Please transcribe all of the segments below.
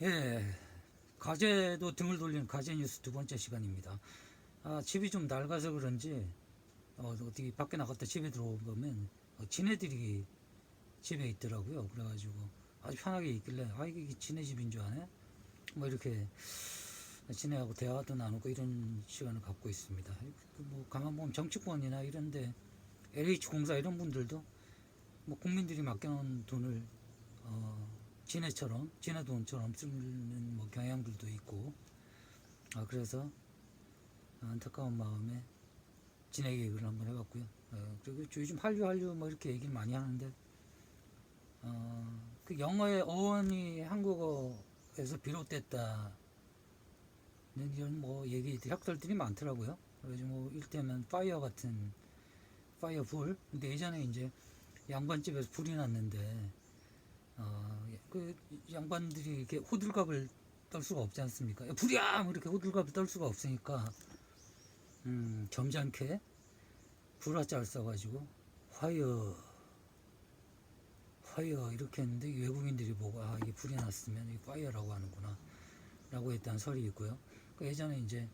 예, 가재도 등을 돌리는 가재 뉴스 두 번째 시간입니다. 아, 집이 좀 낡아서 그런지 어, 어디 밖에 나갔다 집에 들어오면 어, 지네들이 집에 있더라고요. 그래가지고 아주 편하게 있길래 아 이게 지네 집인 줄 아네? 뭐 이렇게 지네하고 대화도 나누고 이런 시간을 갖고 있습니다. 그뭐 가만 보면 정치권이나 이런데 LH 공사 이런 분들도 뭐 국민들이 맡겨놓은 돈을 어, 지네처럼 지네 돈처럼 쓰는 뭐 경향들도 있고 아 그래서 안타까운 마음에 지네 계획을 한번 해봤고요. 어, 그리고 요즘 한류 한류 뭐 이렇게 얘기를 많이 하는데 어, 그 영어의 어원이 한국어에서 비롯됐다는 이런 뭐 얘기 학설들이 많더라고요. 그래서 뭐 일테면 파이어 같은 파이어 불. 근데 예전에 이제 양반집에서 불이 났는데 어, 그 양반들이 이렇게 호들갑을 떨 수가 없지 않습니까? 야, 불이야! 뭐 이렇게 호들갑을 떨 수가 없으니까 음, 점잖게 불화자를 써가지고 화이어 화이어 이렇게 했는데 외국인들이 보고 아 이게 불이 났으면 이 파이어라고 하는구나 라고 했다는 설이 있고요. 그 예전에 이제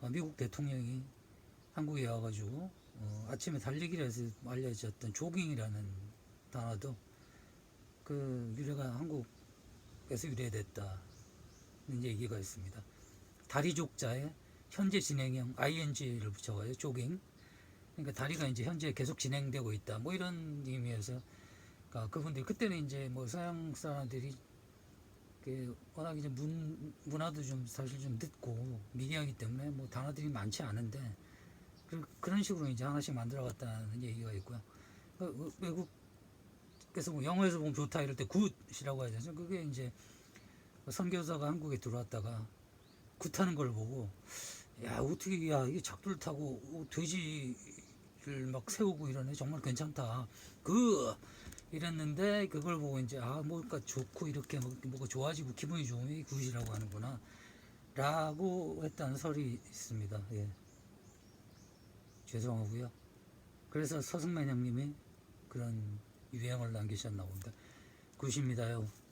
어, 미국 대통령이 한국에 와가지고 어, 아침에 달리기를 해서 알려졌던 조깅이라는 단어도 그 유래가 한국에서 유래됐다 는 얘기가 있습니다. 다리 족자에 현재 진행형 ing를 붙여가지고 조깅. 그러니까 다리가 이제 현재 계속 진행되고 있다. 뭐 이런 의미에서 그러니까 그분들이 그때는 이제 뭐 서양 사람들이 그 워낙 이제 문 문화도 좀 사실 좀 늦고 미개하기 때문에 뭐 단어들이 많지 않은데 그, 그런 식으로 이제 하나씩 만들어갔다는 얘기가 있고요. 그, 그 외국 에서 뭐 영어에서 보면 좋다 이럴 때 굿이라고 하잖아요. 그게 이제 선교사가 한국에 들어왔다가 굿하는 걸 보고 야 어떻게 야 이게 작두를 타고 어, 돼지를 막 세우고 이러네. 정말 괜찮다. 그! 이랬는데 그걸 보고 이제 아 뭐가 좋고 이렇게 뭐- 뭐가 좋아지고 기분이 좋으면 이 굿이라고 하는구나. 라고 했다는 설이 있습니다. 예. 죄송하고요. 그래서 서승만 형님이 그런 유행을 남기셨나 봅니다 굿입니다요